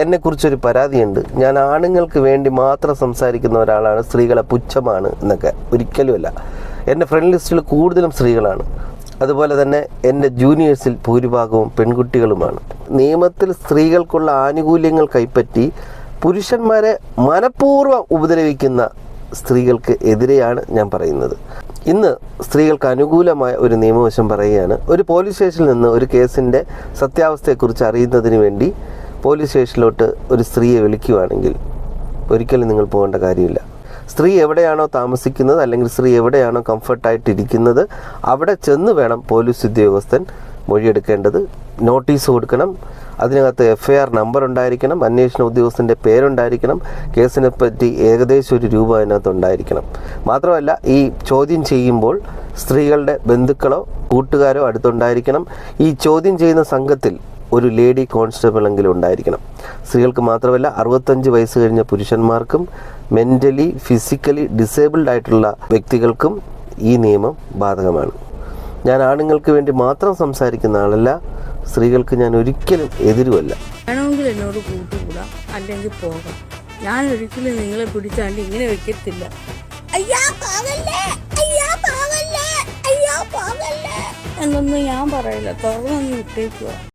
എന്നെക്കുറിച്ചൊരു പരാതിയുണ്ട്. ഞാൻ ആണുങ്ങൾക്ക് വേണ്ടി മാത്രം സംസാരിക്കുന്ന ഒരാളാണ്. സ്ത്രീകളെ പുച്ഛമാണ് എന്നൊക്കെ. ഒരിക്കലുമല്ല. എന്റെ ഫ്രണ്ട് ലിസ്റ്റിൽ കൂടുതലും സ്ത്രീകളാണ്. അതുപോലെ തന്നെ എന്റെ ജൂനിയേഴ്സിൽ ഭൂരിഭാഗവും പെൺകുട്ടികളുമാണ്. നിയമത്തിൽ സ്ത്രീകൾക്കുള്ള ആനുകൂല്യങ്ങൾ കൈപ്പറ്റി പുരുഷന്മാരെ മനഃപൂർവം ഉപദ്രവിക്കുന്ന സ്ത്രീകൾക്ക് എതിരെയാണ് ഞാൻ പറയുന്നത്. ഇന്ന് സ്ത്രീകൾക്ക് അനുകൂലമായ ഒരു നിയമവശം പറയുകയാണ്. ഒരു പോലീസ് സ്റ്റേഷനിൽ നിന്ന് ഒരു കേസിന്റെ സത്യാവസ്ഥയെക്കുറിച്ച് അറിയുന്നതിന് വേണ്ടി പോലീസ് സ്റ്റേഷനിലോട്ട് ഒരു സ്ത്രീയെ വിളിക്കുവാണെങ്കിൽ ഒരിക്കലും നിങ്ങൾ പോകേണ്ട കാര്യമില്ല. സ്ത്രീ എവിടെയാണോ താമസിക്കുന്നത് അല്ലെങ്കിൽ സ്ത്രീ എവിടെയാണോ കംഫർട്ടായിട്ട് ഇരിക്കുന്നത് അവിടെ ചെന്ന് വേണം പോലീസ് ഉദ്യോഗസ്ഥൻ മൊഴിയെടുക്കേണ്ടത്. നോട്ടീസ് കൊടുക്കണം. അതിനകത്ത് എഫ് ഐ ആർ നമ്പർ ഉണ്ടായിരിക്കണം. അന്വേഷണ ഉദ്യോഗസ്ഥന്റെ പേരുണ്ടായിരിക്കണം. കേസിനെ പറ്റി ഏകദേശം ഒരു രൂപ അതിനകത്ത് ഉണ്ടായിരിക്കണം. മാത്രമല്ല ഈ ചോദ്യം ചെയ്യുമ്പോൾ സ്ത്രീകളുടെ ബന്ധുക്കളോ കൂട്ടുകാരോ അടുത്തുണ്ടായിരിക്കണം. ഈ ചോദ്യം ചെയ്യുന്ന സംഘത്തിൽ ഒരു ലേഡി കോൺസ്റ്റബിളെങ്കിലും ഉണ്ടായിരിക്കണം. സ്ത്രീകൾക്ക് മാത്രമല്ല അറുപത്തഞ്ച് വയസ്സ് കഴിഞ്ഞ പുരുഷന്മാർക്കും മെന്റലി ഫിസിക്കലി ഡിസേബിൾഡ് ആയിട്ടുള്ള വ്യക്തികൾക്കും ഈ നിയമം ബാധകമാണ്. ഞാൻ ആണുങ്ങൾക്ക് വേണ്ടി മാത്രം സംസാരിക്കുന്ന ആളല്ല സ്ത്രീകൾക്ക് ഞാൻ ഒരിക്കലും എതിരുമല്ല വേണമെങ്കിൽ എന്നോട് കൂട്ടുകൂടാ അല്ലെങ്കിൽ പോകാം. ഞാൻ ഒരിക്കലും നിങ്ങളെ പിടിച്ചാണ്ട് ഇങ്ങനെ വെക്കത്തില്ല. എന്നൊന്നും ഞാൻ പറയില്ല. തുറന്നൊന്നും വിട്ടേക്കുക